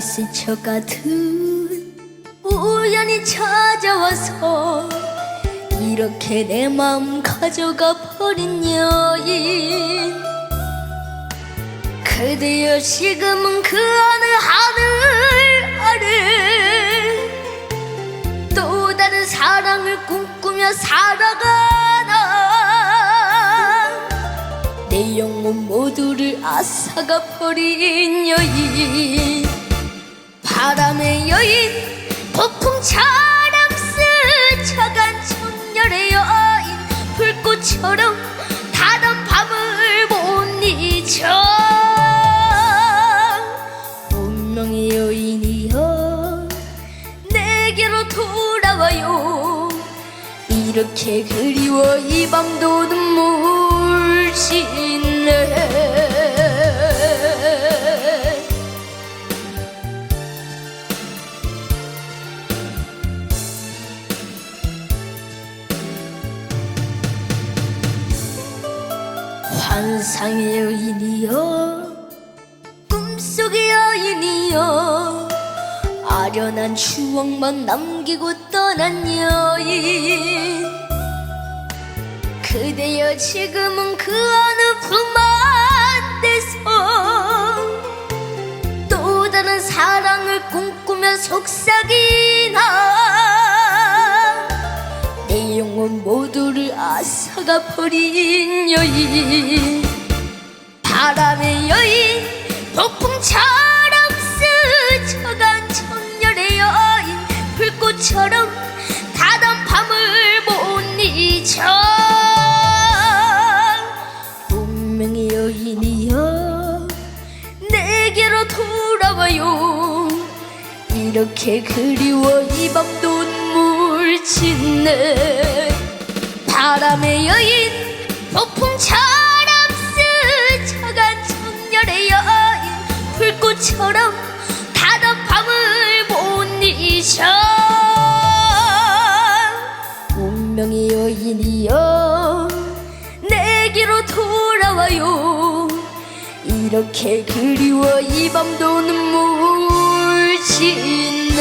스쳐 가듯 우연히 찾아와서 이렇게 내 마음 가져가 버린 여인. 그대여 지금은 그 어느 하늘 아래 또 다른 사랑을 꿈꾸며 살아가나. 내 영혼 모두를 앗아가 버린 여인 폭풍처럼 스쳐간 청렬의 여인 불꽃처럼 다른 밤을 못 잊어 운명의 여인이여 내게로 돌아와요. 이렇게 그리워 이 밤도 눈물 환상의 여인이여 꿈속의 여인이여 아련한 추억만 남기고 떠난 여인. 그대여 지금은 그 어느 품안 데서 또 다른 사랑을 꿈꾸며 속삭이 앗아가 버린 여인. 바람의 여인 폭풍처럼 스쳐간 청렬의 여인. 불꽃처럼 가던 밤을 못 잊어. 운명의 여인이여 내게로 돌아와요. 이렇게 그리워 이 밤도 눈물 짓네 바람의 여인 폭풍처럼 스쳐간 청렬의 여인 불꽃처럼 가던 밤을 못 잊어 운명의 여인이여 내게로 돌아와요. 이렇게 그리워 이 밤도 눈물 짓네